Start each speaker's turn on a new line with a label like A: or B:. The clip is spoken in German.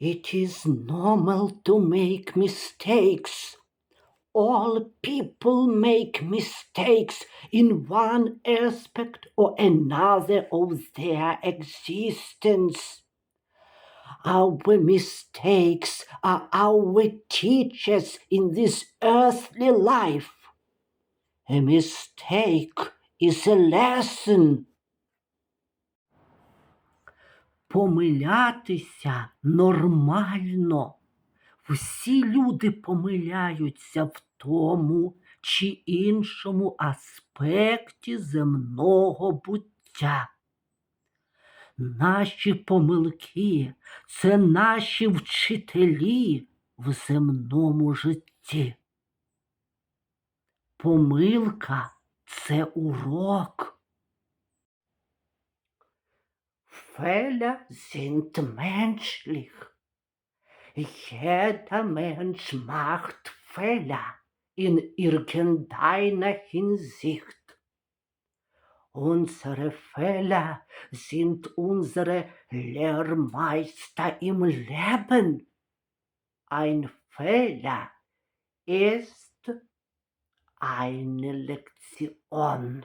A: It is normal to make mistakes. All people make mistakes in one aspect or another of their existence. Our mistakes are our teachers in this earthly life. A mistake is a lesson. Помилятися нормально. Всі люди помиляються в тому чи іншому аспекті земного буття. Наші помилки це наші вчителі в земному житті. Помилка це урок. Fehler sind menschlich. Jeder Mensch macht Fehler in irgendeiner Hinsicht. Unsere Fehler sind unsere Lehrmeister im Leben. Ein Fehler ist eine Lektion.